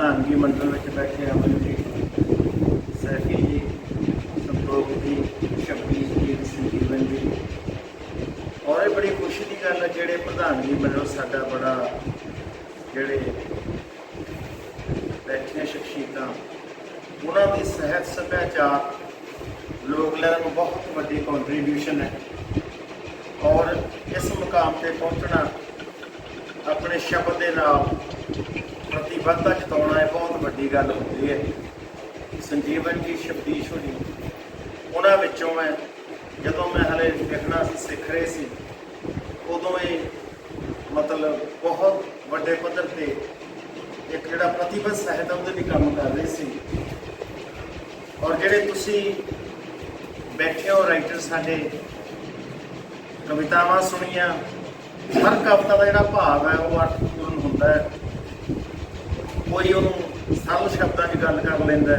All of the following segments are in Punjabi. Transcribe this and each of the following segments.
ਪ੍ਰਧਾਨਗੀ ਮੰਡਲ ਵਿੱਚ ਬੈਠੇ ਅਮਨ ਜੀ। ਸੈਫੀ ਜੀ, ਸੰਤੋਖ ਜੀ, ਸ਼ਬੀਰ ਜੀ, ਸੰਜੀਵਨ ਜੀ। ਔਰ ਇਹ ਬੜੀ ਖੁਸ਼ੀ ਦੀ ਗੱਲ ਹੈ ਜਿਹੜੇ ਪ੍ਰਧਾਨਗੀ ਮੰਡਲ ਸਾਡਾ ਬੜਾ ਜਿਹੜੇ ਬੈਠੀਆਂ ਸ਼ਖਸੀਅਤਾਂ, ਉਹਨਾਂ ਦੀ ਸਿਹਤ ਸੱਭਿਆਚਾਰ ਲੋਕ ਲੈਣ ਨੂੰ ਬਹੁਤ ਵੱਡੀ ਕੰਟਰੀਬਿਊਸ਼ਨ ਹੈ। ਔਰ ਇਸ ਮੁਕਾਮ ਤੇ ਪਹੁੰਚਣਾ ਆਪਣੇ ਸ਼ਬਦ ਦੇ ਨਾਲ ਪ੍ਰਤੀਬੱਧਤਾ ਜਤਾਉਣਾ ਇਹ ਬਹੁਤ ਵੱਡੀ ਗੱਲ ਹੁੰਦੀ ਹੈ ਸੰਜੀਵਨ ਜੀ ਸ਼ਬਦੀਸ਼ ਹੋਣੀ ਉਹਨਾਂ ਵਿੱਚੋਂ ਮੈਂ ਜਦੋਂ ਮੈਂ ਹਲੇ ਲਿਖਣਾ ਸੀ ਸਿੱਖ ਰਹੇ ਸੀ ਉਦੋਂ ਇਹ ਮਤਲਬ ਬਹੁਤ ਵੱਡੇ ਪੱਧਰ ਤੇ ਇੱਕ ਜਿਹੜਾ ਪ੍ਰਤੀਬੱਧ ਸਾਹਿਤ ਉਹਦੇ ਲਈ ਕੰਮ ਕਰ ਰਹੇ ਸੀ ਔਰ ਜਿਹੜੇ ਤੁਸੀਂ ਬੈਠੇ ਹੋ ਰਾਈਟਰ ਸਾਡੇ ਕਵਿਤਾਵਾਂ ਸੁਣੀਆਂ ਹਰ ਕਵਿਤਾ ਦਾ ਜਿਹੜਾ ਭਾਵ ਹੈ ਉਹ ਅਰਥਪੂਰਨ ਹੁੰਦਾ ਹੈ ਕੋਈ ਉਹਨੂੰ ਸਰਲ ਸ਼ਬਦਾਂ 'ਚ ਗੱਲ ਕਰ ਲੈਂਦਾ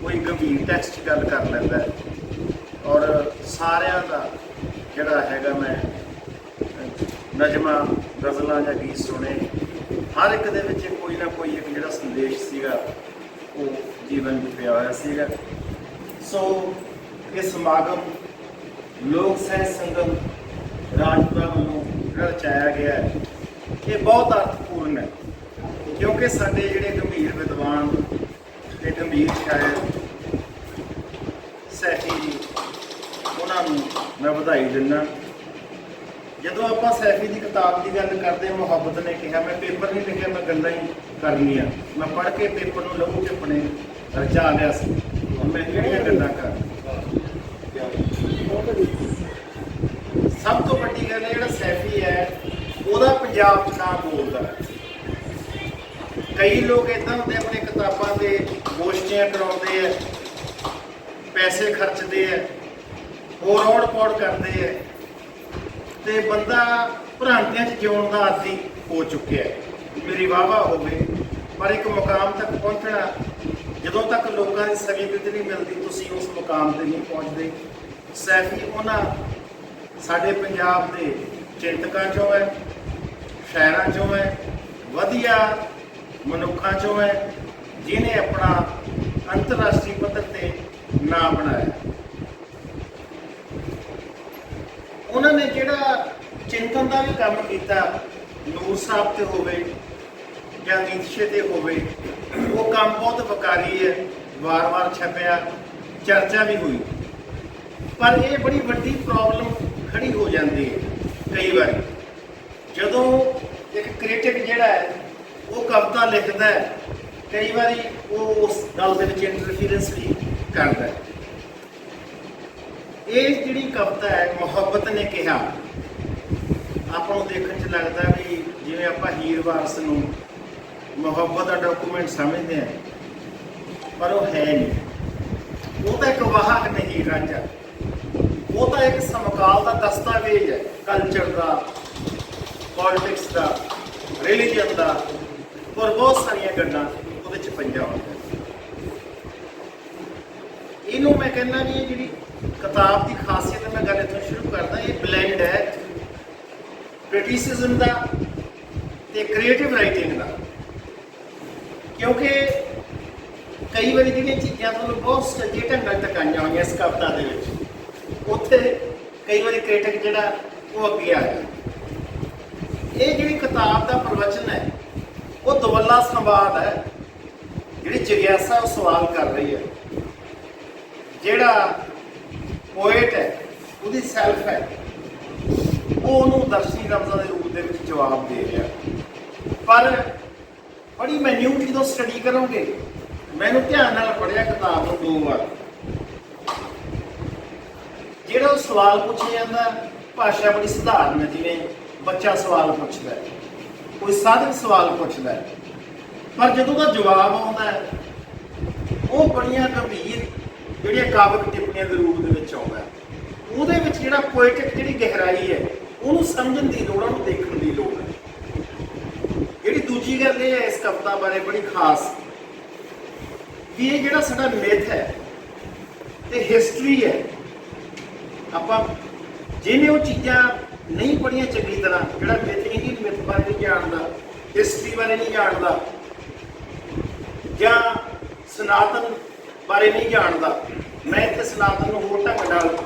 ਕੋਈ ਗੰਭੀਰ ਟੈਕਸਟ 'ਚ ਗੱਲ ਕਰ ਲੈਂਦਾ ਔਰ ਸਾਰਿਆਂ ਦਾ ਜਿਹੜਾ ਹੈਗਾ ਮੈਂ, ਨਜ਼ਮਾਂ, ਗਜ਼ਲਾਂ ਜਾਂ ਗੀਤ ਸੁਣੇ, ਹਰ ਇੱਕ ਦੇ ਵਿੱਚ ਕੋਈ ਨਾ ਕੋਈ ਇੱਕ ਜਿਹੜਾ ਸੰਦੇਸ਼ ਸੀਗਾ, ਉਹ ਜੀਵਨ ਵਿੱਚ ਪਿਆ ਹੋਇਆ ਸੀਗਾ। ਸੋ ਇਹ ਸਮਾਗਮ ਲੋਕ ਸਾਹਿਤ ਸੰਗਮ ਰਾਜਪੁਰਾ ਵੱਲੋਂ ਜਿਹੜਾ ਰਚਾਇਆ ਗਿਆ ਹੈ। ਇਹ ਬਹੁਤ ਅਰਥਪੂਰਨ ਹੈ। ਕਿਉਂਕਿ ਸਾਡੇ ਜਿਹੜੇ ਗੰਭੀਰ ਵਿਦਵਾਨ ਤੇ ਗੰਭੀਰ ਸ਼ਾਇਰ ਸੈਫੀ ਜੀ, ਉਹਨਾਂ ਨੂੰ ਮੈਂ ਵਧਾਈ ਦਿੰਦਾ। ਜਦੋਂ ਆਪਾਂ ਸੈਫੀ ਦੀ ਕਿਤਾਬ ਦੀ ਗੱਲ ਕਰਦੇ, ਮੁਹੱਬਤ ਨੇ ਕਿਹਾ, ਮੈਂ ਪੇਪਰ ਨਹੀਂ ਲਿਖਿਆ, ਮੈਂ ਗੱਲਾਂ ਹੀ ਕਰਨੀਆਂ। ਮੈਂ ਪੜ੍ਹ ਕੇ ਪੇਪਰ ਨੂੰ ਲਹੂ ਚ ਆਪਣੇ ਰਚਾ ਲਿਆ ਸੀ। ਹੁਣ ਮੈਂ ਕਿਹੜੀਆਂ ਗੱਲਾਂ ਕਰ ਸਭ ਤੋਂ ਵੱਡੀ ਗੱਲ ਹੈ ਜਿਹੜਾ ਸੈਫੀ ਹੈ ਉਹਦਾ ਪੰਜਾਬ 'ਚ ਨਾਮ ਬੋਲਦਾ ਹੈ ਕਈ ਲੋਕ ਇਦਾਂ ਹੁੰਦੇ ਆਪਣੇ ਕਿਤਾਬਾਂ ਤੇ ਗੋਸ਼ਟੀਆਂ ਕਰਾਉਂਦੇ ਆ, ਪੈਸੇ ਖਰਚਦੇ ਆ, ਹੋਰ ਔੜ ਪੌੜ ਕਰਦੇ ਆ, ਤੇ ਬੰਦਾ ਭ੍ਰਾਂਤੀਆਂ 'ਚ ਜਿਉਣ ਦਾ ਆਦੀ ਹੋ ਚੁੱਕਿਆ ਹੈ। ਮੇਰੀ ਵਾਵਾ ਹੋਵੇ, ਪਰ ਇੱਕ ਮੁਕਾਮ ਤੱਕ ਪਹੁੰਚਣਾ, ਜਦੋਂ ਤੱਕ ਲੋਕਾਂ ਦੀ ਸਵੀਕ੍ਰਿਤੀ ਨਹੀਂ ਮਿਲਦੀ, ਤੁਸੀਂ ਉਸ ਮੁਕਾਮ ਤੇ ਨਹੀਂ ਪਹੁੰਚਦੇ। ਸੈਫੀ, ਉਹਨਾਂ ਸਾਡੇ ਪੰਜਾਬ ਦੇ ਚਿੰਤਕਾਂ ਚੋਂ ਹੈ, ਸ਼ਾਇਰਾਂ ਚੋਂ ਹੈ, ਵਧੀਆ ਮਨੁੱਖਾਂ ਚੋਂ ਹੈ ਜਿਨੇ ਆਪਣਾ ਅੰਤਰਰਾਸ਼ਟਰੀ ਪੱਧਰ ਤੇ ਨਾਂ ਬਣਾਇਆ। ਉਹਨਾਂ ਨੇ ਜਿਹੜਾ ਚਿੰਤਨ ਦਾ ਵੀ ਕੰਮ ਕੀਤਾ, ਨੂਰ ਸਾਹਿਬ ਤੇ ਹੋਵੇ ਜਾਂ ਨੀਤਸ਼ੇ ਤੇ ਹੋਵੇ, ਉਹ ਕੰਮ ਬਹੁਤ ਵਕਾਰੀ ਹੈ, ਵਾਰ-ਵਾਰ ਛਪਿਆ, ਚਰਚਾ ਵੀ ਹੋਈ। ਪਰ ਇਹ ਬੜੀ ਵੱਡੀ ਪ੍ਰੋਬਲਮ ਖੜੀ ਹੋ ਜਾਂਦੀ ਹੈ, ਕਈ ਵਾਰੀ। ਜਦੋਂ ਇੱਕ ਕ੍ਰਿਟਿਕ ਜਿਹੜਾ ਹੈ ਉਹ ਕਵਿਤਾ ਲਿਖਦਾ ਹੈ, ਕਈ ਵਾਰੀ ਉਹ ਉਸ ਗੱਲ ਦੇ ਵਿੱਚ ਇੰਟਰਫੀਰੈਂਸ ਵੀ ਕਰਦਾ ਹੈ। ਇਹ ਜਿਹੜੀ ਕਵਿਤਾ ਹੈ, ਮੁਹੱਬਤ ਨੇ ਕਿਹਾ, ਆਪਾਂ ਨੂੰ ਦੇਖਣ 'ਚ ਲੱਗਦਾ ਵੀ ਜਿਵੇਂ ਆਪਾਂ ਹੀਰ ਵਾਰਸ ਨੂੰ ਮੁਹੱਬਤ ਦਾ ਡਾਕੂਮੈਂਟ ਸਮਝਦੇ ਆ ਪਰ ਉਹ ਹੈ ਨਹੀਂ। ਉਹ ਤਾਂ ਇੱਕ ਵਾਹਕ ਨਹੀਂ ਰਾਂਝਾ ਉਹ ਤਾਂ ਇੱਕ ਸਮਕਾਲ ਦਾ ਦਸਤਾਵੇਜ਼ ਹੈ ਕਲਚਰ ਦਾ ਪੋਲਿਟਿਕਸ ਦਾ ਰਿਲੀਜੀਅਨ ਦਾ। ਔਰ ਬਹੁਤ ਸਾਰੀਆਂ ਗੱਲਾਂ ਉਹਦੇ ਚ ਪਈਆਂ ਹੋਈਆਂ। ਇਹਨੂੰ ਮੈਂ ਕਹਿੰਦਾ ਵੀ ਇਹ ਜਿਹੜੀ ਕਿਤਾਬ ਦੀ ਖਾਸੀਅਤ ਮੈਂ ਗੱਲ ਇੱਥੋਂ ਸ਼ੁਰੂ ਕਰਦਾ, ਇਹ ਬਲੈਂਡ ਹੈ। ਕ੍ਰਿਟਿਸਿਜ਼ਮ ਦਾ ਤੇ ਕ੍ਰੀਏਟਿਵ ਰਾਈਟਿੰਗ ਦਾ। ਕਿਉਂਕਿ ਕਈ ਵਾਰੀ ਜਿਹੜੀਆਂ ਚੀਜ਼ਾਂ ਤੁਹਾਨੂੰ ਬਹੁਤ ਸੱਜੇ ਢੰਗ ਨਾਲ ਟਕਾਈਆਂ ਹੋਈਆਂ ਇਸ ਕਵਿਤਾ ਦੇ ਵਿੱਚ, ਉੱਥੇ ਕਈ ਵਾਰੀ ਕ੍ਰਿਟਿਕ ਜਿਹੜਾ ਉਹ ਅੱਗੇ ਆ ਗਿਆ ਇਹ ਜਿਹੜੀ ਕਿਤਾਬ ਦਾ ਪ੍ਰਵਚਨ ਹੈ ਉਹ ਦਵੱਲਾ ਸੰਵਾਦ ਹੈ। ਜਿਹੜੀ ਜਿਗਿਆਸਾ ਉਹ ਸਵਾਲ ਕਰ ਰਹੀ ਹੈ। ਜਿਹੜਾ ਪੋਇਟ ਹੈ, ਉਹਦੀ ਸੈਲਫ ਹੈ। ਉਹ ਉਹਨੂੰ ਦਰਸ਼ਨੀ ਲਫ਼ਜ਼ਾਂ ਦੇ ਰੂਪ ਦੇ ਵਿੱਚ ਜਵਾਬ ਦੇ ਰਿਹਾ। ਪਰ ਬੜੀ ਮੈਨਿਊਟ ਜਦੋਂ ਸਟੱਡੀ ਕਰੋਗੇ, ਮੈਨੂੰ ਧਿਆਨ ਨਾਲ ਪੜਿਆ ਕਿਤਾਬ ਨੂੰ ਦੋ ਵਾਰ। ਜਿਹੜਾ ਉਹ ਸਵਾਲ ਪੁੱਛਿਆ ਜਾਂਦਾ, ਭਾਸ਼ਾ ਬੜੀ ਸਧਾਰਨ ਹੈ, ਜਿਵੇਂ ਬੱਚਾ ਸਵਾਲ ਪੁੱਛਦਾ ਹੈ। ਕੋਈ ਸਾਧਨ ਸਵਾਲ ਪੁੱਛਦਾ ਹੈ। ਪਰ ਜਦੋਂ ਦਾ ਜਵਾਬ ਆਉਂਦਾ ਹੈ ਉਹ ਬੜੀਆਂ ਗੰਭੀਰ ਜਿਹੜੀਆਂ ਕਾਵਿਕ ਟਿੱਪਣੀਆਂ ਦੇ ਰੂਪ ਦੇ ਵਿੱਚ ਆਉਂਦਾ ਹੈ। ਉਹਦੇ ਵਿੱਚ ਜਿਹੜਾ ਪੋਇਟਿਕ ਜਿਹੜੀ ਗਹਿਰਾਈ ਹੈ ਉਹਨੂੰ ਸਮਝਣ ਦੀ ਲੋੜ ਹੈ, ਉਹਨੂੰ ਦੇਖਣ ਦੀ ਲੋੜ ਹੈ ਜਿਹੜੀ ਦੂਜੀ ਗੱਲ ਇਹ ਹੈ ਇਸ ਕਵਿਤਾ ਬਾਰੇ ਬੜੀ ਖਾਸ ਕਿ ਇਹ ਜਿਹੜਾ ਸਾਡਾ ਮਿਥ ਹੈ ਤੇ ਹਿਸਟਰੀ ਹੈ ਆਪਾਂ ਜਿਹਨੇ ਉਹ ਚੀਜ਼ਾਂ ਨਹੀਂ ਪੜੀਆਂ ਚੰਗੀ ਤਰ੍ਹਾਂ ਜਿਹੜਾ ਮਿਥ ਇੰਡੀਅਨ ਮਿਥ ਬਾਰੇ ਨਹੀਂ ਜਾਣਦਾ ਹਿਸਟਰੀ ਬਾਰੇ ਨਹੀਂ ਜਾਣਦਾ, ਜਾਂ ਸਨਾਤਨ ਬਾਰੇ ਨਹੀਂ ਜਾਣਦਾ। ਮੈਂ ਇੱਥੇ ਸਨਾਤਨ ਨੂੰ ਹੋਰ ਢੰਗ ਨਾਲ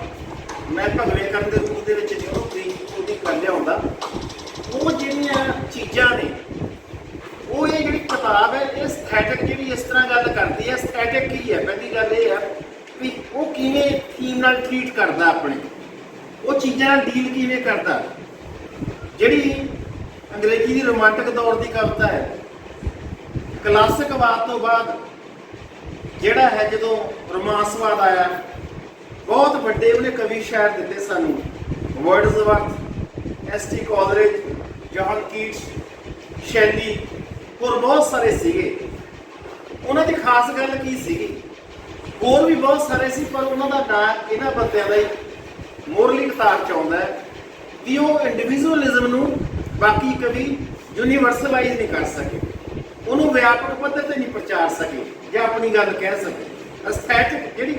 ਮੈਂ ਭਗਵੇ ਕਰਨ ਦੇ ਰੂਪ ਦੇ ਵਿੱਚ ਜਿਹਨੂੰ ਤਰੀਕ ਉਹਦੀ ਕਰ ਲਿਆਉਂਦਾ, ਉਹ ਜਿਹੜੀਆਂ ਚੀਜ਼ਾਂ ਨੇ, ਉਹ ਇਹ ਜਿਹੜੀ ਕਿਤਾਬ ਹੈ, ਇਹ ਸਥੈਟਿਕ ਜਿਹੜੀ ਇਸ ਤਰ੍ਹਾਂ ਗੱਲ ਕਰਦੀ ਹੈ ਸਥੈਟਿਕ ਕੀ ਹੈ। ਪਹਿਲੀ ਗੱਲ ਇਹ ਹੈ ਵੀ ਉਹ ਕਿਵੇਂ ਥੀਮ ਨਾਲ ਟ੍ਰੀਟ ਕਰਦਾ ਆਪਣੇ, ਉਹ ਚੀਜ਼ਾਂ ਨਾਲ ਡੀਲ ਕਿਵੇਂ ਕਰਦਾ, ਜਿਹੜੀ ਅੰਗਰੇਜ਼ੀ ਦੀ ਰੋਮਾਂਟਿਕ ਦੌਰ ਦੀ ਕਵਿਤਾ ਹੈ। ਕਲਾਸਿਕਵਾਦ ਤੋਂ ਬਾਅਦ ਜਿਹੜਾ ਹੈ ਜਦੋਂ ਰੋਮਾਂਸਵਾਦ ਆਇਆ, ਬਹੁਤ ਵੱਡੇ ਉਹਨੇ ਕਵੀ ਸ਼ਾਇਰ ਦਿੱਤੇ ਸਾਨੂੰ। Wordsworth, S T Coleridge John Keats Shelley, ਹੋਰ ਬਹੁਤ ਸਾਰੇ ਸੀਗੇ। ਉਹਨਾਂ ਦੀ ਖਾਸ ਗੱਲ ਕੀ ਸੀਗੀ? ਹੋਰ ਵੀ ਬਹੁਤ ਸਾਰੇ ਸੀ, ਪਰ ਉਹਨਾਂ ਦਾ ਨਾਂ ਇਹਨਾਂ ਬੰਦਿਆਂ ਦਾ ਹੀ ਮੋਰਲੀ ਕਤਾਰ ਚ ਆਉਂਦਾ ਹੈ। ਵੀ ਉਹ ਇੰਡੀਵਿਜੂਅਲਿਜ਼ਮ ਨੂੰ ਬਾਕੀ ਕਵੀ ਯੂਨੀਵਰਸਲਾਈਜ਼ ਨਹੀਂ ਕਰ ਸਕੇ। ਉਹਨੂੰ ਵਿਆਪਕ ਪੱਧਰ ਤੇ ਨਹੀਂ ਪ੍ਰਚਾਰ ਸਕੇ ਜਾਂ ਆਪਣੀ ਗੱਲ ਕਹਿ ਸਕੇ। ਅਸਥੈਟਿਕ ਜਿਹੜੀ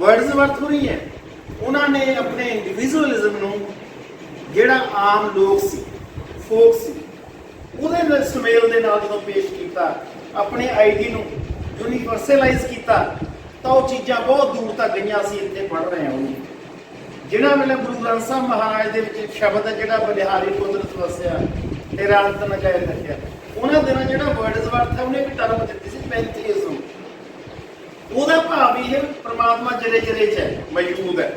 ਵਰਡਸ ਵਰਤ ਹੋ ਰਹੀ ਹੈ, ਉਹਨਾਂ ਨੇ ਆਪਣੇ ਇੰਡੀਵਿਜੂਅਲਿਜ਼ਮ ਨੂੰ ਜਿਹੜਾ ਆਮ ਲੋਕ ਸੀ ਫੋਕ ਸੀ, ਉਹਦੇ ਨਾਲ ਸੁਮੇਲ ਦੇ ਨਾਲ ਜਦੋਂ ਪੇਸ਼ ਕੀਤਾ, ਆਪਣੇ ਆਈਡੀ ਨੂੰ ਯੂਨੀਵਰਸਲਾਈਜ਼ ਕੀਤਾ, ਤਾਂ ਉਹ ਚੀਜ਼ਾਂ ਬਹੁਤ ਦੂਰ ਤੱਕ ਗਈਆਂ ਸੀ ਇੱਥੇ ਪੜ ਰਹੇ ਹਾਂ। ਉਹਨੂੰ ਜਿਹੜਾ ਵੇਲੇ ਗੁਰੂ ਗ੍ਰੰਥ ਸਾਹਿਬ ਮਹਾਰਾਜ ਦੇ ਵਿੱਚ ਸ਼ਬਦ ਹੈ ਜਿਹੜਾ ਬਲਿਹਾਰੀ ਕੁਦਰਤ ਵਸਿਆ ਤੇਰਾ ਅੰਤ ਨ ਜਾਏ ਰੱਖਿਆ। ਉਹਨਾਂ ਦਿਨਾਂ ਜਿਹੜਾ ਵਰਡਸ ਵਰਥ ਹੈ, ਉਹਨੇ ਵੀ ਟਰਮ ਦਿੱਤੀ ਸੀ ਪੈਂਥੀਇਜ਼ਮ ਉਹਦਾ ਭਾਵ ਇਹ ਪ੍ਰਮਾਤਮਾ ਜਰੇ ਜਰੇ ਚ ਹੈ, ਮੌਜੂਦ ਹੈ।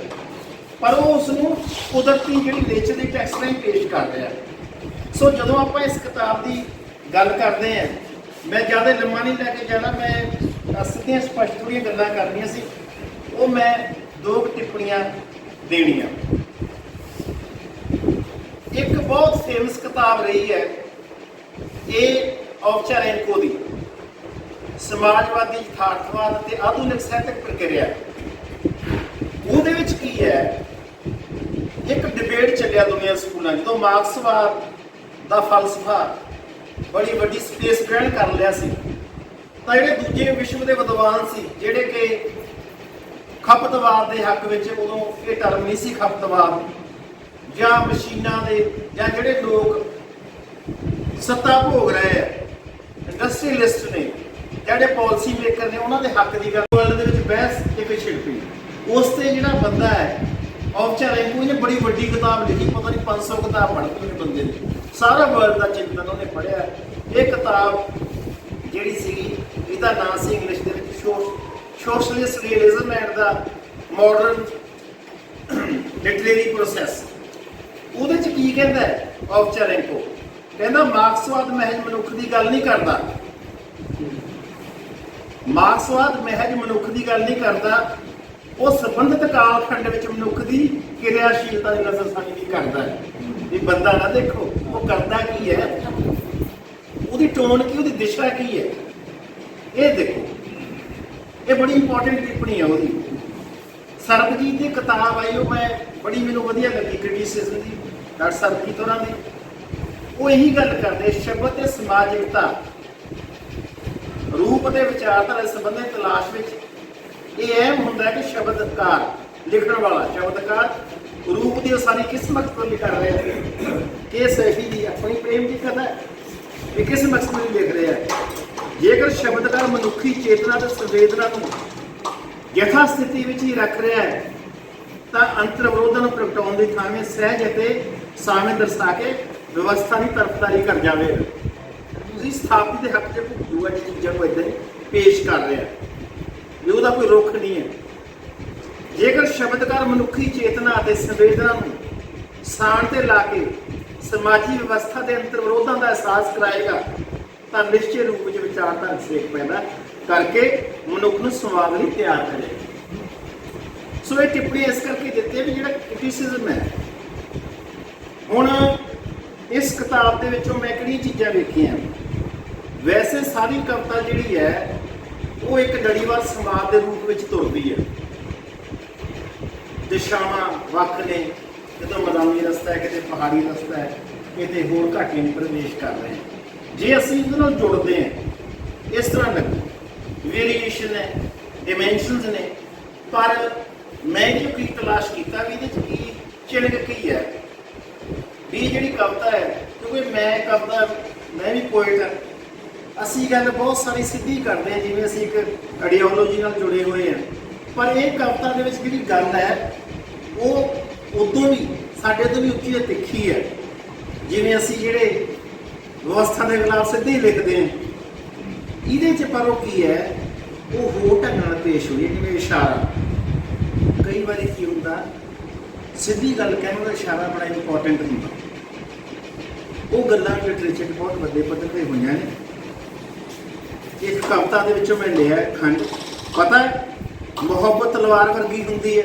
ਪਰ ਉਹ ਉਸ ਨੂੰ ਕੁਦਰਤੀ ਜਿਹੜੀ ਨੇਚਰ ਦੀ ਟੈਕਸਟ ਰਾਹੀਂ ਪੇਸ਼ ਕਰ ਰਿਹਾ ਸੋ ਜਦੋਂ ਆਪਾਂ ਇਸ ਕਿਤਾਬ ਦੀ ਗੱਲ ਕਰਦੇ ਹਾਂ, ਮੈਂ ਜ਼ਿਆਦਾ ਲੰਮਾ ਨਹੀਂ ਲੈ ਕੇ ਜਾਣਾ, ਮੈਂ ਸਿੱਧੀਆਂ ਸਪਸ਼ਟ ਥੋੜੀਆਂ ਗੱਲਾਂ ਕਰਨੀਆਂ ਸੀ। ਉਹ ਮੈਂ ਦੋ ਕੁ ਟਿੱਪਣੀਆਂ ਦੇਣੀਆਂ। ਇੱਕ ਬਹੁਤ ਫੇਮਸ ਕਿਤਾਬ ਰਹੀ ਹੈ ਇਹ ਔਪਚਾਰਿਕੋ ਦੀ। ਸਮਾਜਵਾਦੀ, ਯਥਾਰਥਵਾਦ ਤੇ ਆਧੁਨਿਕ ਸਾਹਿਤਕ ਪ੍ਰਕਿਰਿਆ। ਉਹਦੇ ਵਿੱਚ ਕੀ ਹੈ? ਇੱਕ ਡਿਬੇਟ ਚੱਲਿਆ ਦੁਨੀਆ ਸਕੂਲਾਂ ਜਦੋਂ ਮਾਰਕਸਵਾਦ ਦਾ ਫਲਸਫਾ ਬੜੀ ਵੱਡੀ ਸਪੇਸ ਗ੍ਰਹਿਣ ਕਰ ਲਿਆ ਸੀ। ਤਾਂ ਜਿਹੜੇ ਦੂਜੇ ਵਿਸ਼ਵ ਦੇ ਵਿਦਵਾਨ ਸੀ, ਜਿਹੜੇ ਕਿ ਖਪਤਵਾਦ ਦੇ ਹੱਕ ਵਿੱਚ ਉਦੋਂ ਇਹ ਟਰਮ ਨਹੀਂ ਸੀ ਖਪਤਵਾਦ। ਜਾਂ ਮਸ਼ੀਨਾਂ ਦੇ, ਜਾਂ ਜਿਹੜੇ ਲੋਕ ਸੱਤਾ ਭੋਗ ਰਹੇ ਆ ਇੰਡਸਟਰੀਲਿਸਟ ਨੇ, ਜਿਹੜੇ ਪਾਲਿਸੀ ਮੇਕਰ ਨੇ, ਉਹਨਾਂ ਦੇ ਹੱਕ ਦੀ ਗੱਲ ਵਰਲਡ ਦੇ ਵਿੱਚ ਬਹਿਸ ਐਫੀਸ਼ੀਐਂਟ ਪਈ। ਉਸ ਤੇ ਜਿਹੜਾ ਬੰਦਾ ਹੈ ਔਪਚਾਰਿਕ ਉਹਨੇ ਬੜੀ ਵੱਡੀ ਕਿਤਾਬ ਲਿਖੀ, ਪਤਾ ਨਹੀਂ 500 ਕਿਤਾਬ ਪੜ੍ਹ ਕੇ ਬੰਦੇ ਨੇ ਸਾਰਾ ਵਰਲਡ ਦਾ ਚਿੰਤਨ ਉਹਨੇ ਪੜ੍ਹਿਆ। ਇਹ ਕਿਤਾਬ ਜਿਹੜੀ ਸੀਗੀ, ਇਹਦਾ ਨਾਮ ਸੀ ਇੰਗਲਿਸ਼ ਦੇ ਵਿੱਚ ਸੋਸ਼ਲਿਸਟ ਰੀਅਲਿਜ਼ਮ ਐਂਡ ਦਾ ਮਾਡਰਨ ਲਿਟਰੇਰੀ ਪ੍ਰੋਸੈਸ ਉਹਦੇ ਚ ਕੀ ਕਹਿੰਦਾ ਹੈ? ਕਹਿੰਦਾ ਮਾਰਕਸਵਾਦ ਮਹਿਜ ਮਨੁੱਖ ਦੀ ਗੱਲ ਨਹੀਂ ਕਰਦਾ। ਮਾਰਕਸਵਾਦ ਮਹਿਜ ਮਨੁੱਖ ਦੀ ਗੱਲ ਨਹੀਂ ਕਰਦਾ। ਉਹ ਸੰਬੰਧਿਤ ਕਾਲਖੰਡ ਵਿੱਚ ਮਨੁੱਖ ਦੀ ਕਿਰਿਆਸ਼ੀਲਤਾ ਦੀ ਨਜ਼ਰਸਾਨੀ ਵੀ ਕਰਦਾ। ਹੈ ਵੀ ਬੰਦਾ ਨਾ ਦੇਖੋ, ਉਹ ਕਰਦਾ ਕੀ ਹੈ? ਉਹਦੀ ਟੋਨ ਕੀ, ਉਹਦੀ ਦਿਸ਼ਾ ਕੀ ਹੈ? ਇਹ ਦੇਖੋ। ਇਹ ਬੜੀ ਇੰਪੋਰਟੈਂਟ ਟਿੱਪਣੀ ਹੈ ਉਹਦੀ। ਸਰਬਜੀਤ ਦੀ ਕਿਤਾਬ ਆਈ, ਉਹ ਮੈਂ ਬੜੀ ਮੈਨੂੰ ਵਧੀਆ ਲੱਗੀ ਕ੍ਰਿਟਿਸਿਜ਼ਮ ਦੀ। ਡਾਕਟਰ ਸਰਬਜੀਤ ਹੋਰਾਂ ਦੀ। ਉਹ ਇਹੀ ਗੱਲ ਕਰਦੇ, ਸ਼ਬਦ ਤੇ ਸਮਾਜਿਕਤਾ, ਰੂਪ ਦੇ ਵਿਚਾਰਧਾਰਾ ਸੰਬੰਧਿਤ ਤਲਾਸ਼ ਵਿੱਚ ਇਹ ਅਹਿਮ ਹੁੰਦਾ ਕਿ ਸ਼ਬਦਕਾਰ, ਲਿਖਣ ਵਾਲਾ ਸ਼ਬਦਕਾਰ ਰੂਪ ਦੀ ਉਸਾਰੀ ਕਿਸ ਮਕਸਦ ਲਈ ਕਰ ਰਿਹਾ ਹੈ? ਕਿ ਸਹੀ ਦੀ ਆਪਣੀ ਪ੍ਰੇਮ ਦੀ ਕਥਾ ਇਹ ਕਿਸ ਮਕਸਦ ਲਈ ਲਿਖ ਰਿਹਾ ਹੈ? ਜੇਕਰ ਸ਼ਬਦਕਾਰ ਮਨੁੱਖੀ ਚੇਤਨਾ ਤੇ ਸੰਵੇਦਨਾ ਨੂੰ ਯਥਾ ਸਥਿਤੀ ਵਿੱਚ ਹੀ ਰੱਖ ਰਿਹਾ ਹੈ, ਤਾਂ ਅੰਤਰ ਵਿਰੋਧਾਂ ਨੂੰ ਪ੍ਰਗਟਾਉਣ ਦੀ ਥਾਂ 'ਤੇ ਸਹਿਜ ਅਤੇ ਸਾਵੇਂ ਦਰਸਾ ਕੇ ਵਿਵਸਥਾ ਦੀ ਤਰਫਦਾਰੀ ਕਰ ਜਾਵੇਗਾ ਤੁਸੀਂ ਸਥਾਪਿਤ ਦੇ ਹੱਕ 'ਚ ਭੁਗਤੂਗਾ ਜੀ ਚੀਜ਼ਾਂ ਨੂੰ ਇਦਾਂ ਪੇਸ਼ ਕਰ ਰਿਹਾ ਵੀ ਉਹਦਾ ਕੋਈ ਰੁਖ ਨਹੀਂ ਹੈ। ਜੇਕਰ ਸ਼ਬਦਕਾਰ ਮਨੁੱਖੀ ਚੇਤਨਾ ਅਤੇ ਸੰਵੇਦਨਾ ਨੂੰ ਸਾਣ ਤੇ ਲਾ ਕੇ ਸਮਾਜੀ ਵਿਵਸਥਾ ਦੇ ਅੰਤਰ ਵਿਰੋਧਾਂ ਦਾ ਅਹਿਸਾਸ ਕਰਾਏਗਾ ਤਾਂ ਨਿਸ਼ਚੈ ਰੂਪ ਵਿੱਚ ਵਿਚਾਰਧਾਰਕ ਸੇਕ ਪੈਦਾ ਕਰਕੇ ਮਨੁੱਖ ਨੂੰ ਸਵਾਦ ਲਈ ਤਿਆਰ ਕਰੇ। ਸੋ ਇਹ ਟਿੱਪਣੀ ਇਸ ਕਰਕੇ ਦਿੱਤੀ ਹੈ ਵੀ ਜਿਹੜਾ ਕ੍ਰਿਟਿਸਿਜ਼ਮ ਹੈ, ਹੁਣ ਇਸ ਕਿਤਾਬ ਦੇ ਵਿੱਚੋਂ ਮੈਂ ਕਿਹੜੀਆਂ ਚੀਜ਼ਾਂ ਵੇਖੀਆਂ। ਵੈਸੇ ਸਾਰੀ ਕਵਿਤਾ ਜਿਹੜੀ ਹੈ, ਉਹ ਇੱਕ ਲੜੀਵਾਰ ਸਮਾਜ ਦੇ ਰੂਪ ਵਿੱਚ ਤੁਰਦੀ ਹੈ। ਦਿਸ਼ਾਵਾਂ ਵੱਖ ਨੇ, ਕਿਤੇ ਮਦਾਨੀ ਰਸਤਾ ਹੈ, ਕਿਤੇ ਪਹਾੜੀ ਰਸਤਾ ਹੈ, ਕਿਤੇ ਹੋਰ ਘਾਟੀ ਨੂੰ ਪ੍ਰਵੇਸ਼ ਕਰ ਰਹੇ ਹਾਂ ਜੇ ਅਸੀਂ ਇਹਦੇ ਨਾਲ ਜੁੜਦੇ ਹਾਂ, ਇਸ ਤਰ੍ਹਾਂ ਲੱਗੂ ਵੇਰੀਏਸ਼ਨ ਹੈ ਡਿਮੈਂਸ਼ਨਸ ਨੇ, ਪਰ ਮੈਂ ਜੋ ਕੀ ਤਲਾਸ਼ ਕੀਤਾ ਵੀ ਇਹਦੇ ਚ ਕੀ ਚਿਣਕ ਕੀ ਹੈ, ਵੀ ਇਹ ਜਿਹੜੀ ਕਵਿਤਾ ਹੈ, ਕਿਉਂਕਿ ਮੈਂ ਕਵਿਤਾ, ਮੈਂ ਵੀ ਪੋਇਟ ਹਾਂ। ਅਸੀਂ ਗੱਲ ਬਹੁਤ ਸਾਰੀ ਸਿੱਧੀ ਕਰਦੇ ਹਾਂ, ਜਿਵੇਂ ਅਸੀਂ ਇੱਕ ਆਈਡੀਓਲੋਜੀ ਨਾਲ ਜੁੜੇ ਹੋਏ ਹਾਂ। ਪਰ ਇਹ ਕਵਿਤਾ ਦੇ ਵਿੱਚ ਜਿਹੜੀ ਗੱਲ ਹੈ, ਉਹ ਉਦੋਂ ਵੀ, ਸਾਡੇ ਤੋਂ ਵੀ ਉੱਚੀ ਤੇ ਤਿੱਖੀ ਹੈ। ਜਿਵੇਂ ਅਸੀਂ ਜਿਹੜੇ ਵਿਵਸਥਾ ਦੇ ਖਿਲਾਫ ਸਿੱਧੇ ਹੀ ਲਿਖਦੇ ਹਾਂ ਇਹਦੇ ਚ ਪਰ ਉਹ ਕੀ ਹੈ? ਉਹ ਹੋਰ ਢੰਗ ਨਾਲ ਪੇਸ਼ ਹੋਈ ਜਿਵੇਂ ਇਸ਼ਾਰਾ। ਕਈ ਵਾਰੀ ਕੀ ਹੁੰਦਾ? ਸਿੱਧੀ ਗੱਲ ਕਹਿਣ ਦਾ ਇਸ਼ਾਰਾ ਬੜਾ ਇੰਪੋਰਟੈਂਟ ਹੁੰਦਾ। ਉਹ ਗੱਲਾਂ ਲਿਟਰੇਚਰ 'ਚ ਬਹੁਤ ਵੱਡੇ ਪੱਧਰ ਤੇ ਹੋਈਆਂ ਨੇ। ਇੱਕ ਕਵਿਤਾ ਦੇ ਵਿੱਚੋਂ ਮੈਂ ਲਿਆ ਹੈ, ਖੰਡ। ਪਤਾ ਹੈ? ਮੁਹੱਬਤ ਤਲਵਾਰ ਵਰਗੀ ਹੁੰਦੀ ਹੈ।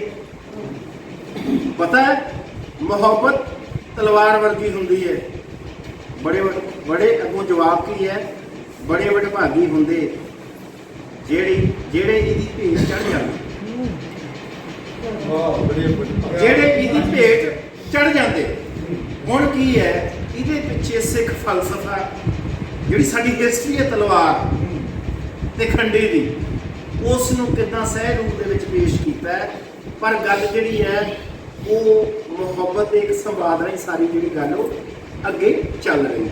ਪਤਾ ਹੈ? ਮੁਹੱਬਤ ਤਲਵਾਰ ਵਰਗੀ ਹੁੰਦੀ ਹੈ। ਬੜੇ ਵੱਡੇ ਬੜੇ ਅੱਗੋਂ ਜਵਾਬ ਕੀ ਹੈ? ਬੜੇ ਵੱਡੇ ਭਾਗੀ ਹੁੰਦੇ। ਜਿਹੜੀ ਜਿਹੜੇ ਇਹਦੀ ਭੇਟ ਚੜ ਜਾਂਦੇ। ਜਿਹੜੇ ਇਹਦੀ ਭੇਟ ਚੜ ਜਾਂਦੇ। ਹੁਣ ਕੀ ਹੈ? ਇਹਦੇ ਪਿੱਛੇ ਸਿੱਖ ਫਲਸਫਾ ਜਿਹੜੀ ਸਾਡੀ ਹਿਸਟਰੀ ਹੈ ਤਲਵਾਰ ਤੇ ਖੰਡੇ ਦੀ ਉਸ ਨੂੰ ਕਿਦਾਂ ਸਹਿ ਰੂਪ ਦੇ ਵਿੱਚ ਪੇਸ਼ ਕੀਤਾ ਪਰ ਗੱਲ ਜਿਹੜੀ ਹੈ ਉਹ ਮੁਹੱਬਤ ਦੇ ਇੱਕ ਸੰਵਾਦ ਰਾਹੀਂ ਸਾਰੀ ਜਿਹੜੀ ਗੱਲ ਉਹ ਅੱਗੇ ਚੱਲ ਰਹੀ ਹੈ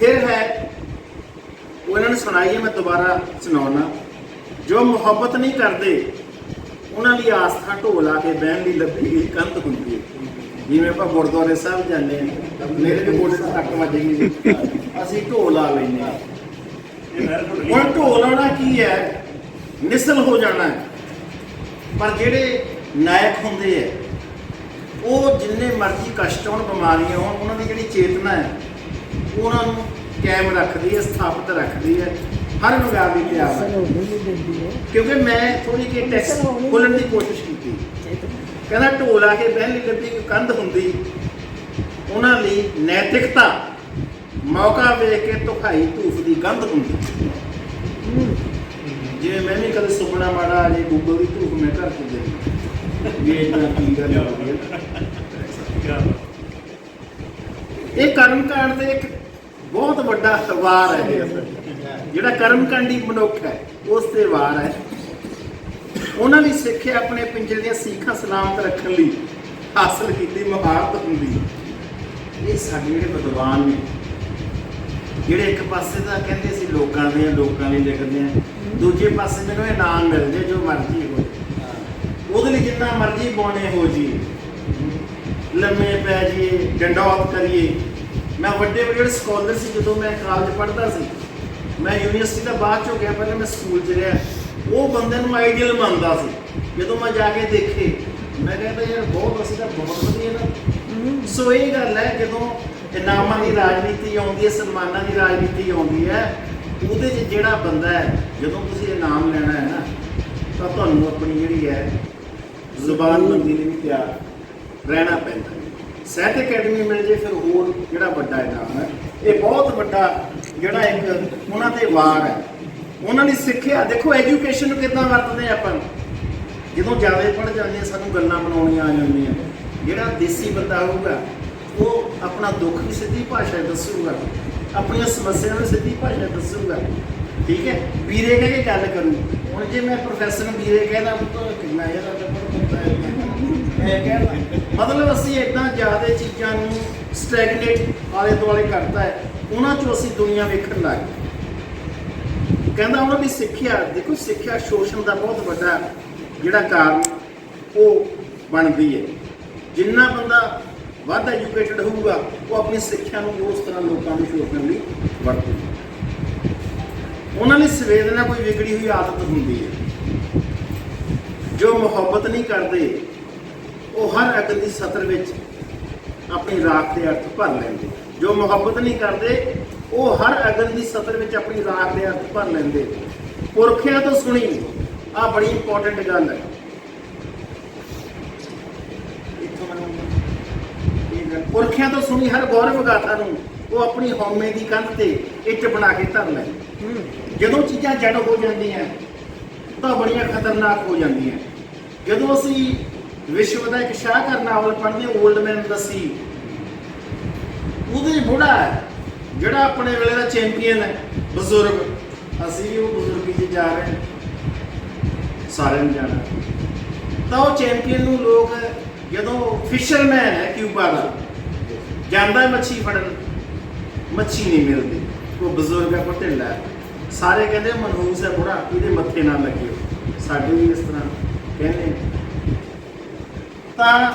ਫਿਰ ਹੈ ਉਹਨਾਂ ਇਹਨਾਂ ਨੇ ਸੁਣਾਈ ਹੈ, ਮੈਂ ਦੁਬਾਰਾ ਸੁਣਾਉਣਾ ਜੋ ਮੁਹੱਬਤ ਨਹੀਂ ਕਰਦੇ, ਉਹਨਾਂ ਲਈ ਆਸਥਾ ਢੋਲ ਆ ਕੇ ਬਹਿਣ ਦੀ ਲੱਭੀ ਗਈ ਕੰਧ ਹੁੰਦੀ ਹੈ। ਜਿਵੇਂ ਆਪਾਂ ਗੁਰਦੁਆਰੇ ਸਾਹਿਬ ਜਾਂਦੇ ਹਾਂ, ਮੇਰੇ ਵੀ ਮੋਢੇ ਤੇ ਟੱਕ ਅਸੀਂ ਢੋਲ ਆ ਲੈਂਦੇ ਹਾਂ। ਹੁਣ ਢੋਲ ਆਉਣਾ ਕੀ ਹੈ? ਨਿਸਲ ਹੋ ਜਾਣਾ ਹੈ। ਪਰ ਜਿਹੜੇ ਨਾਇਕ ਹੁੰਦੇ ਆ ਉਹ ਜਿੰਨੇ ਮਰਜ਼ੀ ਕਸ਼ਟ ਹੋਣ, ਬਿਮਾਰੀਆਂ ਹੋਣ, ਉਹਨਾਂ ਦੀ ਜਿਹੜੀ ਚੇਤਨਾ ਹੈ, ਉਹਨਾਂ ਨੂੰ ਕਾਇਮ ਰੱਖਦੀ ਹੈ ਸਥਾਪਿਤ ਰੱਖਦੀ ਹੈ ਹਰ ਵਗਾਰ ਦੀ ਪਿਆਰ ਹੈ। ਕਿਉਂਕਿ ਮੈਂ ਥੋੜੀ ਜਿਹੀ ਟੈਕਸਟ ਖੋਲਣ ਦੀ ਕੋਸ਼ਿਸ਼ ਕੀਤੀ। ਕਹਿੰਦਾ ਢੋਲ ਆ ਕੇ ਬਹਿਣ ਲਈ ਲੱਭੀ ਕੋਈ ਕੰਧ ਹੁੰਦੀ। ਉਹਨਾਂ ਲਈ ਨੈਤਿਕਤਾ ਮੌਕਾ ਵੇਖ ਕੇ ਧੁਖਾਈ ਧੂਫ ਦੀ ਗੰਧ ਹੁੰਦੀ। ਜਿਵੇਂ ਮੈਂ ਵੀ ਕਦੇ ਸੁਪਨਾ ਮਾੜਾ ਜੇ ਗੂਗਲ ਦੀ ਧੂਫ ਮੈਂ ਘਰ ਚ ਦੇ ਵੀ ਇਦਾਂ ਕੀ ਗੱਲ ਹੋ ਗਈ ਹੈ। ਇਹ ਕਰਮ ਕਾਂਡ ਦੇ ਇੱਕ ਬਹੁਤ ਵੱਡਾ ਵਾਰ ਹੈ ਇਹ ਅਸਲ। ਜਿਹੜਾ ਕਰਮ ਕਾਂਡੀ ਮਨੁੱਖ ਹੈ, ਉਸ ਤੇ ਵਾਰ ਹੈ। ਉਹਨਾਂ ਦੀ ਸਿੱਖਿਆ ਆਪਣੇ ਪਿੰਜਰੇ ਦੀਆਂ ਸੀਖਾਂ ਸਲਾਮਤ ਰੱਖਣ ਲਈ, ਹਾਸਲ ਕੀਤੀ, ਮਹਾਰਤ ਹੁੰਦੀ ਇਹ ਸਾਡੇ ਜਿਹੜੇ ਵਿਦਵਾਨ ਨੇ, ਜਿਹੜੇ ਇੱਕ ਪਾਸੇ ਤਾਂ ਕਹਿੰਦੇ ਸੀ ਲੋਕਾਂ ਦੇ ਲੋਕਾਂ ਲਈ ਲਿਖਦੇ ਆ, ਦੂਜੇ ਪਾਸੇ ਮੈਨੂੰ ਇਨਾਮ ਮਿਲ ਜੇ, ਜੋ ਮਰਜ਼ੀ ਹੋਵੇ ਉਹਦੇ ਲਈ ਜਿੰਨਾ ਮਰਜ਼ੀ ਬੋਣੇ ਹੋ ਜੀ ਲੰਮੇ ਪੈ ਜੀਏ ਡੰਡੌਤ ਕਰੀਏ ਮੈਂ ਵੱਡੇ ਵੱਡੇ ਜਿਹੜੇ ਸਕਾਲਰ ਸੀ, ਜਦੋਂ ਮੈਂ ਕਾਲਜ ਪੜ੍ਹਦਾ ਸੀ, ਮੈਂ ਯੂਨੀਵਰਸਿਟੀ ਦਾ ਬਾਅਦ ਚੋਂ ਗਿਆ, ਪਹਿਲਾਂ ਮੈਂ ਸਕੂਲ 'ਚ ਰਿਹਾ। ਉਹ ਬੰਦੇ ਨੂੰ ਆਈਡੀਅਲ ਮੰਨਦਾ ਸੀ। ਜਦੋਂ ਮੈਂ ਜਾ ਕੇ ਦੇਖੇ, ਮੈਂ ਕਹਿੰਦਾ ਯਾਰ ਬਹੁਤ ਅਸੀਂ ਤਾਂ ਬਹੁਤ ਵਧੀਆ ਨਾ। ਸੋ ਇਹ ਗੱਲ ਹੈ, ਜਦੋਂ ਇਨਾਮਾਂ ਦੀ ਰਾਜਨੀਤੀ ਆਉਂਦੀ ਹੈ, ਸਨਮਾਨਾਂ ਦੀ ਰਾਜਨੀਤੀ ਆਉਂਦੀ ਹੈ, ਉਹਦੇ 'ਚ ਜਿਹੜਾ ਬੰਦਾ ਹੈ, ਜਦੋਂ ਤੁਸੀਂ ਇਨਾਮ ਲੈਣਾ ਹੈ ਨਾ, ਤਾਂ ਤੁਹਾਨੂੰ ਆਪਣੀ ਜਿਹੜੀ ਹੈ, ਜ਼ੁਬਾਨ ਬੰਦੀ ਲਈ ਵੀ ਤਿਆਰ ਰਹਿਣਾ ਪੈਂਦਾ। ਸਾਹਿਤ ਅਕੈਡਮੀ ਮਿਲ ਜੇ ਫਿਰ ਹੋਰ ਜਿਹੜਾ ਵੱਡਾ ਇਨਾਮ ਹੈ ਇਹ ਬਹੁਤ ਵੱਡਾ ਜਿਹੜਾ ਇੱਕ ਉਹਨਾਂ ਤੇ ਵਾਰ ਹੈ। ਉਹਨਾਂ ਦੀ ਸਿੱਖਿਆ। ਦੇਖੋ ਐਜੂਕੇਸ਼ਨ ਨੂੰ ਕਿੱਦਾਂ ਵਰਤਦੇ ਆਪਾਂ? ਜਦੋਂ ਜ਼ਿਆਦਾ ਪੜ੍ਹ ਜਾਂਦੇ ਹਾਂ, ਸਾਨੂੰ ਗੱਲਾਂ ਬਣਾਉਣੀਆਂ ਆ ਜਾਂਦੀਆਂ। ਜਿਹੜਾ ਦੇਸੀ ਬੰਦਾ ਹੋਊਗਾ ਉਹ ਆਪਣਾ ਦੁੱਖ ਵੀ ਸਿੱਧੀ ਭਾਸ਼ਾ ਦੱਸੂਗਾ। ਆਪਣੀਆਂ ਸਮੱਸਿਆਵਾਂ ਵੀ ਸਿੱਧੀ ਭਾਸ਼ਾ ਦੱਸੂਗਾ। ਠੀਕ ਹੈ? ਵੀਰੇ ਕਹਿ ਕੇ ਗੱਲ ਕਰੂ। ਹੁਣ ਜੇ ਮੈਂ ਪ੍ਰੋਫੈਸਰ ਨੂੰ ਵੀਰੇ ਕਹਿੰਦਾ ਤਾਂ ਕਿੰਨਾ ਇਹਦਾ ਇਹ ਕਹਿਣਾ ਮਤਲਬ ਅਸੀਂ ਇਦਾਂ ਜ਼ਿਆਦਾ ਚੀਜ਼ਾਂ ਨੂੰ ਸਟੈਗਨੇਟ ਆਲੇ ਦੁਆਲੇ ਕਰਤਾ ਹੈ, ਉਹਨਾਂ 'ਚੋਂ ਅਸੀਂ ਦੁਨੀਆ ਵੇਖਣ ਲੱਗ ਗਏ। ਕਹਿੰਦਾ ਉਹਨਾਂ ਦੀ ਸਿੱਖਿਆ, ਦੇਖੋ ਸਿੱਖਿਆ ਸ਼ੋਸ਼ਣ ਦਾ ਬਹੁਤ ਵੱਡਾ ਜਿਹੜਾ ਕਾਰਨ ਉਹ ਬਣਦੀ ਹੈ। ਜਿੰਨਾ ਬੰਦਾ ਵੱਧ ਐਜੂਕੇਟਡ ਹੋਊਗਾ, ਉਹ ਆਪਣੀ ਸਿੱਖਿਆ ਨੂੰ ਉਸ ਤਰ੍ਹਾਂ ਲੋਕਾਂ ਨੂੰ ਸ਼ੋਸ਼ਣ ਲਈ ਵਰਤੂ ਉਹਨਾਂ ਲਈ ਸੰਵੇਦਨਾ ਕੋਈ ਵਿਗੜੀ ਹੋਈ ਆਦਤ ਹੁੰਦੀ ਹੈ। ਜੋ ਮੁਹੱਬਤ ਨਹੀਂ ਕਰਦੇ ਉਹ ਹਰ ਅਗਲ ਦੀ ਸਤਰ ਵਿੱਚ ਆਪਣੀ ਰਾਖ ਦੇ ਅਰਥ ਭਰ ਲੈਂਦੇ। ਜੋ ਮੁਹੱਬਤ ਨਹੀਂ ਕਰਦੇ ਉਹ ਹਰ ਅਗਲ ਦੀ ਸਤਰ ਵਿੱਚ ਆਪਣੀ ਰਾਖ ਦੇ ਅਰਥ ਭਰ ਲੈਂਦੇ। ਪੁਰਖਿਆਂ ਤੋਂ ਸੁਣੀ ਆ ਬੜੀ ਇੰਪੋਰਟੈਂਟ ਗੱਲ ਹੈ। ਪੁਰਖਿਆਂ ਤੋਂ ਸੁਣੀ ਹਰ ਗੌਰਵ ਗਾਥਾ ਨੂੰ ਉਹ ਆਪਣੀ ਹਉਮੈ ਦੀ ਕੰਧ ਤੇ ਇੱਟ ਬਣਾ ਕੇ ਧਰ ਲੈ। ਜਦੋਂ ਚੀਜ਼ਾਂ ਜੜ ਹੋ ਜਾਂਦੀਆਂ ਤਾਂ ਬੜੀਆਂ ਖਤਰਨਾਕ ਹੋ ਜਾਂਦੀਆਂ। ਜਦੋਂ ਅਸੀਂ ਵਿਸ਼ਵ ਦਾ ਇੱਕ ਸ਼ਾਹਕਾਰ ਨਾਵਲ ਪੜ੍ਹਦੇ ਹਾਂ 올ਡ ਮੈਨ ਦਾ ਸੀ ਉਹਦੇ ਬੁੜਾ ਹੈ, ਜਿਹੜਾ ਆਪਣੇ ਵੇਲੇ ਦਾ ਚੈਂਪੀਅਨ ਹੈ, ਬਜ਼ੁਰਗ। ਅਸੀਂ ਵੀ ਉਹ ਬਜ਼ੁਰਗੀ 'ਚ ਜਾ ਰਹੇ ਹਾਂ। ਸਾਰਿਆਂ ਨੂੰ ਜਾਣਾ। ਤਾਂ ਉਹ ਚੈਂਪੀਅਨ ਨੂੰ ਲੋਕ ਜਦੋਂ ਫਿਸ਼ਰਮੈਨ ਹੈ ਕਿਊਬਾ ਦਾ, ਜਾਂਦਾ ਮੱਛੀ ਫੜਨ। ਮੱਛੀ ਨਹੀਂ ਮਿਲਦੀ। ਉਹ ਬਜ਼ੁਰਗ ਹੈ ਕੋਈ ਢਿੱਲਾ ਸਾਰੇ ਕਹਿੰਦੇ ਮਨਹੂਸ ਹੈ ਬੁੜਾ ਇਹਦੇ ਮੱਥੇ ਨਾਲ ਲੱਗਿਓ ਸਾਡੇ ਵੀ ਇਸ ਤਰ੍ਹਾਂ ਕਹਿੰਦੇ ਤਾਂ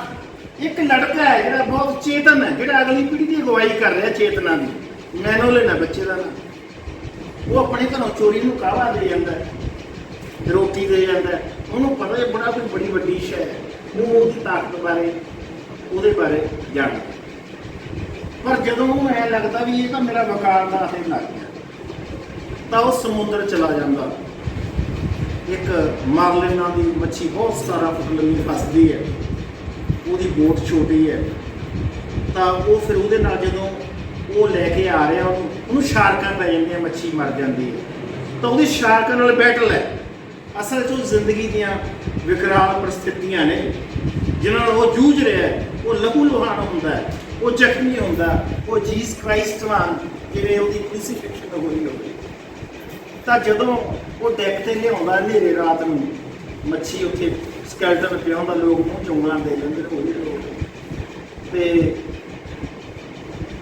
ਇੱਕ ਲੜਕਾ ਹੈ ਜਿਹੜਾ ਬਹੁਤ ਚੇਤਨ ਹੈ, ਜਿਹੜਾ ਅਗਲੀ ਪੀੜ੍ਹੀ ਦੀ ਅਗਵਾਈ ਕਰ ਰਿਹਾ ਚੇਤਨਾ ਦੀ। ਮੈਨੂੰ ਲੈਣਾ ਬੱਚੇ ਦਾ ਨਾ। ਉਹ ਆਪਣੇ ਘਰੋਂ ਚੋਰੀ ਨੂੰ ਕਾਹਵਾ ਦੇ ਜਾਂਦਾ ਹੈ, ਰੋਟੀ ਦੇ ਜਾਂਦਾ ਹੈ। ਉਹਨੂੰ ਪਤਾ ਹੈ ਬੜਾ ਕੋਈ ਬੜੀ ਵੱਡੀ ਸ਼ੈ ਹੈ। ਉਹ ਉਹਦੀ ਤਾਕਤ ਬਾਰੇ, ਉਹਦੇ ਬਾਰੇ ਜਾਣਦਾ ਪਰ ਜਦੋਂ ਉਹਨੂੰ ਐ ਲੱਗਦਾ ਵੀ ਇਹ ਤਾਂ ਮੇਰਾ ਵਕਾਰ ਦਾ ਅਸਰ ਲੱਗ ਗਿਆ, ਤਾਂ ਉਹ ਸਮੁੰਦਰ ਚਲਾ ਜਾਂਦਾ। ਇੱਕ ਮਾਰਲਿਨਾਂ ਦੀ ਮੱਛੀ ਬਹੁਤ ਸਾਰਾ ਫੁੱਟ ਲੰਮੀ ਫਸਦੀ ਹੈ। ਉਹਦੀ ਬੋਟ ਛੋਟੀ ਹੈ, ਤਾਂ ਉਹ ਫਿਰ ਉਹਦੇ ਨਾਲ ਜਦੋਂ ਉਹ ਲੈ ਕੇ ਆ ਰਿਹਾ, ਉਹਨੂੰ ਉਹਨੂੰ ਸ਼ਾਰਕਾਂ ਪੈ ਜਾਂਦੀਆਂ, ਮੱਛੀ ਮਰ ਜਾਂਦੀ ਹੈ। ਤਾਂ ਉਹਦੀ ਸ਼ਾਰਕਾਂ ਨਾਲ ਬੈਟਲ ਹੈ। ਅਸਲ 'ਚ ਉਹ ਜ਼ਿੰਦਗੀ ਦੀਆਂ ਵਿਕਰਾਲ ਪਰਿਸਥਿਤੀਆਂ ਨੇ, ਜਿਨ੍ਹਾਂ ਨਾਲ ਉਹ ਜੂਝ ਰਿਹਾ ਹੈ। ਉਹ ਲਹੂ ਲੁਹਾਨ ਹੁੰਦਾ ਹੈ, ਉਹ ਜ਼ਖਮੀ ਹੁੰਦਾ ਉਹ ਜੀਸ ਕ੍ਰਾਈਸਟ ਵਾਂਗ ਜਿਵੇਂ ਉਹਦੀ ਕ੍ਰੂਸੀਫਿਕਸ਼ਨ ਹੋਈ ਹੋਵੇ। ਤਾਂ ਜਦੋਂ ਉਹ ਡੈਕ ਤੇ ਲਿਆਉਂਦਾ, ਹਨੇਰੇ ਰਾਤ ਨੂੰ, ਮੱਛੀ ਉੱਥੇ ਸਕੈਲਟਰ ਪਿਆ ਹੁੰਦਾ, ਲੋਕ ਮੂੰਹ ਚੁੰਗਲਾਂ ਦੇ ਲੈਂਦੇ ਨੇ ਉਹਦੇ ਲੋਕ। ਤੇ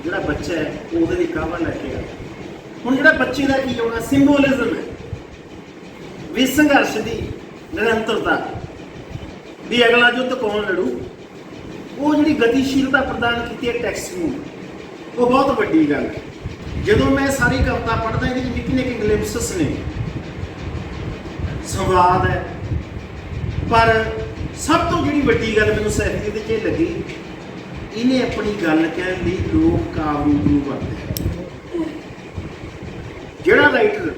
ਜਿਹੜਾ ਬੱਚਾ ਹੈ, ਉਹਦੇ ਦੀ ਕਾਹਵਾ ਲੈ ਕੇ ਆ ਹੁਣ ਜਿਹੜਾ ਬੱਚੇ ਦਾ ਕੀ ਹੋਣਾ, ਸਿੰਬੋਲਿਜ਼ਮ ਹੈ। ਵੀ ਸੰਘਰਸ਼ ਦੀ ਨਿਰੰਤਰਤਾ ਵੀ ਅਗਲਾ ਯੁੱਧ ਕੌਣ ਲੜੂ? ਉਹ ਜਿਹੜੀ ਗਤੀਸ਼ੀਲਤਾ ਪ੍ਰਦਾਨ ਕੀਤੀ ਹੈ ਟੈਕਸਟ ਨੂੰ, ਉਹ ਬਹੁਤ ਵੱਡੀ ਗੱਲ ਹੈ। ਜਦੋਂ ਮੈਂ ਸਾਰੀ ਕਵਿਤਾ ਪੜ੍ਹਦਾ, ਇਹਦੇ ਵਿੱਚ ਨਿੱਕੇ ਨਿੱਕੇ ਗਲਿੰਪਸਸ ਨੇ। ਸੰਵਾਦ ਹੈ ਪਰ ਸਭ ਤੋਂ ਜਿਹੜੀ ਵੱਡੀ ਗੱਲ ਮੈਨੂੰ ਸਹਿਤ ਦੇ 'ਚ ਇਹ ਲੱਗੀ, ਇਹਨੇ ਆਪਣੀ ਗੱਲ ਕਹਿਣ ਲਈ ਲੋਕ ਕਾਵਿ ਨੂੰ ਵਰਤਿਆ ਜਿਹੜਾ ਰਾਈਟਰ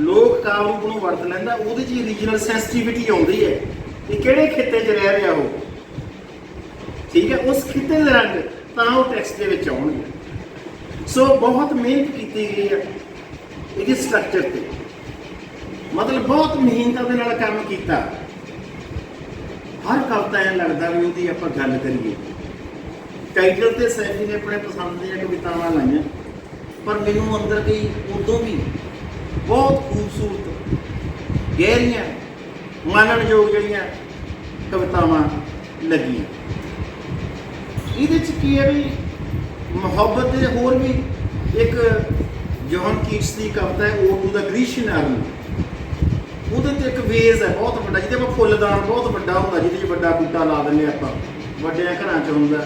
ਲੋਕ ਕਾਵਿ ਨੂੰ ਵਰਤ ਲੈਂਦਾ, ਉਹਦੇ 'ਚ ਰੀਜਨਲ ਸੈਂਸਿਟੀਵਿਟੀ ਆਉਂਦੀ ਹੈ ਕਿ ਕਿਹੜੇ ਖਿੱਤੇ 'ਚ ਰਹਿ ਰਿਹਾ ਉਹ। ਠੀਕ ਹੈ, ਉਸ ਖਿੱਤੇ ਦੇ ਰੰਗ ਤਾਂ ਉਹ ਟੈਕਸਟ ਦੇ ਵਿੱਚ ਆਉਣਗੇ। ਸੋ ਬਹੁਤ ਮਿਹਨਤ ਕੀਤੀ ਗਈ ਹੈ ਇਹਦੇ ਸਟਰਕਚਰ ਤੇ। ਮਤਲਬ ਬਹੁਤ ਮਿਹਨਤ ਦੇ ਨਾਲ ਕੰਮ ਕੀਤਾ। ਹਰ ਕਵਿਤਾ ਐਂ ਲੱਗਦਾ ਵੀ ਉਹਦੀ ਆਪਾਂ ਗੱਲ ਕਰੀਏ। ਟਾਈਟਲ ਤੇ ਸੈਫੀ ਨੇ ਆਪਣੇ ਪਸੰਦ ਦੀਆਂ ਕਵਿਤਾਵਾਂ ਲਾਈਆਂ, ਪਰ ਮੈਨੂੰ ਅੰਦਰ ਗਈ ਉਦੋਂ ਵੀ ਬਹੁਤ ਖੂਬਸੂਰਤ, ਗਹਿਰੀਆਂ, ਮਾਨਣਯੋਗ ਜਿਹੜੀਆਂ ਕਵਿਤਾਵਾਂ ਲੱਗੀਆਂ। ਇਹਦੇ ਚ ਕੀ ਹੈ ਵੀ ਮੁਹੱਬਤ ਦੇ ਹੋਰ ਵੀ ਇੱਕ ਜੌਨ ਕੀਟਸ ਦੀ ਕਵਿਤਾ ਹੈ, ਉਹ ਟੂ ਦਾ ਗ੍ਰੀਸ਼ੀਅਨ ਆਰਮੀ। ਉਹਦੇ ਤੇ ਇੱਕ ਵੇਜ਼ ਹੈ, ਬਹੁਤ ਵੱਡਾ, ਜਿਹਦੇ ਵਿੱਚ ਫੁੱਲਦਾਨ ਬਹੁਤ ਵੱਡਾ ਹੁੰਦਾ, ਜਿਹਦੇ 'ਚ ਵੱਡਾ ਬੂਟਾ ਲਾ ਦਿੰਦੇ ਆਪਾਂ, ਵੱਡਿਆਂ ਘਰਾਂ 'ਚ ਹੁੰਦਾ।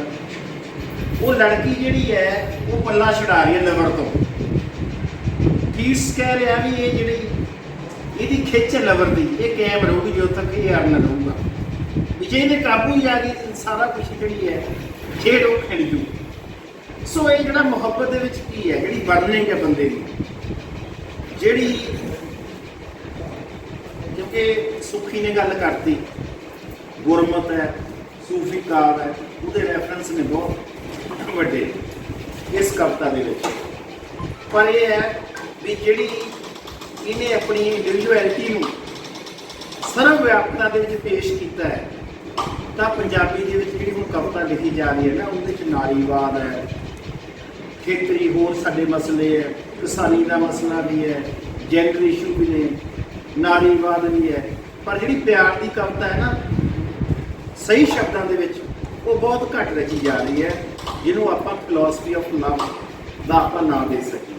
ਉਹ ਲੜਕੀ ਜਿਹੜੀ ਹੈ, ਉਹ ਪੱਲਾ ਛਡਾ ਰਹੀ ਹੈ ਲਵਰ ਤੋਂ। ਕੀਟਸ ਕਹਿ ਰਿਹਾ ਵੀ ਇਹ ਜਿਹੜੀ, ਇਹਦੀ ਖਿੱਚ ਲਵਰ ਦੀ, ਇਹ ਕਾਇਮ ਰਹੂਗੀ ਜਦੋਂ ਤੱਕ ਇਹ ਅਰਨ ਰਹੂਗਾ। ਵੀ ਜੇ ਇਹਦੇ ਕਾਬੂ ਹੀ ਆ ਗਈ ਸਾਰਾ ਕੁਝ ਜਿਹੜੀ ਹੈ, ਖੇਡ ਉਹ ਖਿੜ ਜੂ। ਸੋ ਇਹ ਜਿਹੜਾ ਮੁਹੱਬਤ ਦੇ ਵਿੱਚ ਕੀ ਹੈ, ਜਿਹੜੀ ਵਰਨਿੰਗ ਹੈ ਬੰਦੇ ਦੀ, ਜਿਹੜੀ ਕਿਉਂਕਿ ਸੁਖੀ ਨੇ ਗੱਲ ਕਰਤੀ। ਗੁਰਮਤ ਹੈ, ਸੂਫੀ ਕਾਵ ਹੈ, ਉਹਦੇ ਰੈਫਰੈਂਸ ਨੇ ਬਹੁਤ ਵੱਡੇ ਇਸ ਕਵਿਤਾ ਦੇ ਵਿੱਚ। ਪਰ ਇਹ ਹੈ ਵੀ ਜਿਹੜੀ ਇਹਨੇ ਆਪਣੀ ਇੰਡੀਵਿਜੂਅਲਿਟੀ ਨੂੰ ਸਰਵ ਵਿਆਪਕਤਾ ਦੇ ਵਿੱਚ ਪੇਸ਼ ਕੀਤਾ ਹੈ, ਤਾਂ ਪੰਜਾਬੀ ਦੇ ਵਿੱਚ ਜਿਹੜੀ ਹੁਣ ਕਵਿਤਾ ਲਿਖੀ ਜਾ ਰਹੀ ਹੈ ਨਾ, ਉਹਦੇ ਵਿੱਚ ਨਾਰੀਵਾਦ ਹੈ, ਖੇਤਰੀ ਹੋਰ ਸਾਡੇ ਮਸਲੇ ਹੈ, ਕਿਸਾਨੀ ਦਾ ਮਸਲਾ ਵੀ ਹੈ ਜੈਂਡਰ ਇਸ਼ੂ ਵੀ ਨੇ ਨਾਰੀਵਾਦ ਵੀ ਹੈ। ਪਰ ਜਿਹੜੀ ਪਿਆਰ ਦੀ ਕਵਿਤਾ ਹੈ ਨਾ, ਸਹੀ ਸ਼ਬਦਾਂ ਦੇ ਵਿੱਚ ਉਹ ਬਹੁਤ ਘੱਟ ਰਚੀ ਜਾ ਰਹੀ ਹੈ, ਜਿਹਨੂੰ ਆਪਾਂ ਫਿਲਾਸਫੀ ਆਫ ਲਵ ਦਾ ਆਪਾਂ ਨਾਮ ਦੇ ਸਕੀਏ।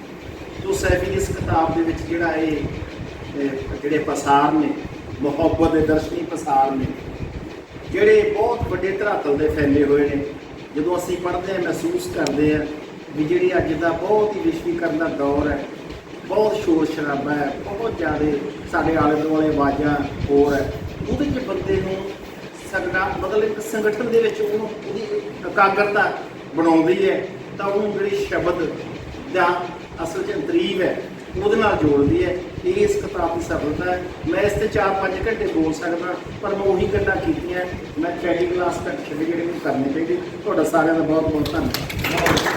ਤੋ ਸੈਫੀ ਇਸ ਕਿਤਾਬ ਦੇ ਵਿੱਚ ਜਿਹੜਾ ਇਹ ਇਹ ਜਿਹੜੇ ਪਸਾਰ ਨੇ, ਮੁਹੱਬਤ ਦੇ ਦਰਸ਼ਨੀ ਪਸਾਰ ਨੇ, ਜਿਹੜੇ ਬਹੁਤ ਵੱਡੇ ਧਰਾਤਲ ਦੇ ਫੈਲੇ ਹੋਏ ਨੇ, ਜਦੋਂ ਅਸੀਂ ਪੜ੍ਹਦੇ ਹਾਂ, ਮਹਿਸੂਸ ਕਰਦੇ ਹਾਂ ਵੀ ਜਿਹੜੀ ਅੱਜ ਦਾ ਬਹੁਤ ਹੀ ਵਿਸ਼ਵੀਕਰਨ ਦਾ ਦੌਰ ਹੈ ਬਹੁਤ ਸ਼ੋਰ ਸ਼ਰਾਬਾ ਹੈ, ਬਹੁਤ ਜ਼ਿਆਦਾ ਸਾਡੇ ਆਲੇ ਦੁਆਲੇ ਆਵਾਜ਼ਾਂ ਹੋਰ ਹੈ। ਉਹਦੇ 'ਚ ਬੰਦੇ ਨੂੰ ਸਗਨਾ ਮਤਲਬ ਇੱਕ ਸੰਗਠਨ ਦੇ ਵਿੱਚ ਉਹਨੂੰ ਉਹਦੀ ਇਕਾਗਰਤਾ ਬਣਾਉਂਦੀ ਹੈ, ਤਾਂ ਉਹਨੂੰ ਜਿਹੜੀ ਸ਼ਬਦ ਜਾਂ ਅਸਲ 'ਚ ਤਰੀਬ ਹੈ, ਉਹਦੇ ਨਾਲ ਜੋੜਦੀ ਹੈ। ਇਹ ਇਸ ਕਿਤਾਬ ਦੀ ਸਫਲਤਾ ਹੈ। ਮੈਂ ਇਸ ਤੇ 4-5 ਘੰਟੇ ਬੋਲ ਸਕਦਾ, ਪਰ ਮੈਂ ਉਹੀ ਗੱਲਾਂ ਕੀਤੀਆਂ, ਮੈਂ ਚੈਟੀ ਕਲਾਸ ਤੱਕ ਛੱਡ ਜਿਹੜੇ ਨੂੰ ਕਰਨੇ ਚਾਹੀਦੇ ਤੁਹਾਡਾ ਸਾਰਿਆਂ ਦਾ ਬਹੁਤ ਬਹੁਤ ਧੰਨਵਾਦ।